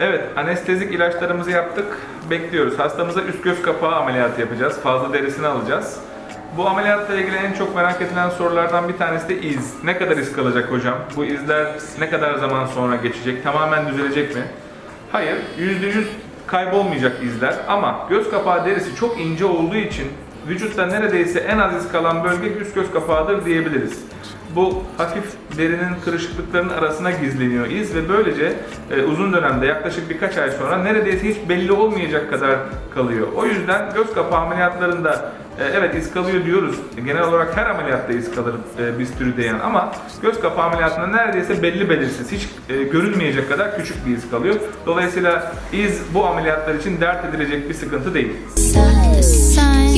Evet, anestezik ilaçlarımızı yaptık. Bekliyoruz. Hastamıza üst göz kapağı ameliyatı yapacağız. Fazla derisini alacağız. Bu ameliyatla ilgili en çok merak edilen sorulardan bir tanesi de iz. Ne kadar iz kalacak hocam? Bu izler ne kadar zaman sonra geçecek? Tamamen düzelecek mi? Hayır, %100 kaybolmayacak izler ama göz kapağı derisi çok ince olduğu için vücutta neredeyse en az iz kalan bölge üst göz kapağıdır diyebiliriz. Bu hafif derinin kırışıklıklarının arasına gizleniyor iz ve böylece e, uzun dönemde yaklaşık birkaç ay sonra neredeyse hiç belli olmayacak kadar kalıyor. O yüzden göz kapağı ameliyatlarında e, evet iz kalıyor diyoruz. Genel olarak her ameliyatta iz kalır e, bisturi değen ama göz kapağı ameliyatında neredeyse belli belirsiz, hiç e, görülmeyecek kadar küçük bir iz kalıyor. Dolayısıyla iz bu ameliyatlar için dert edilecek bir sıkıntı değil. The sun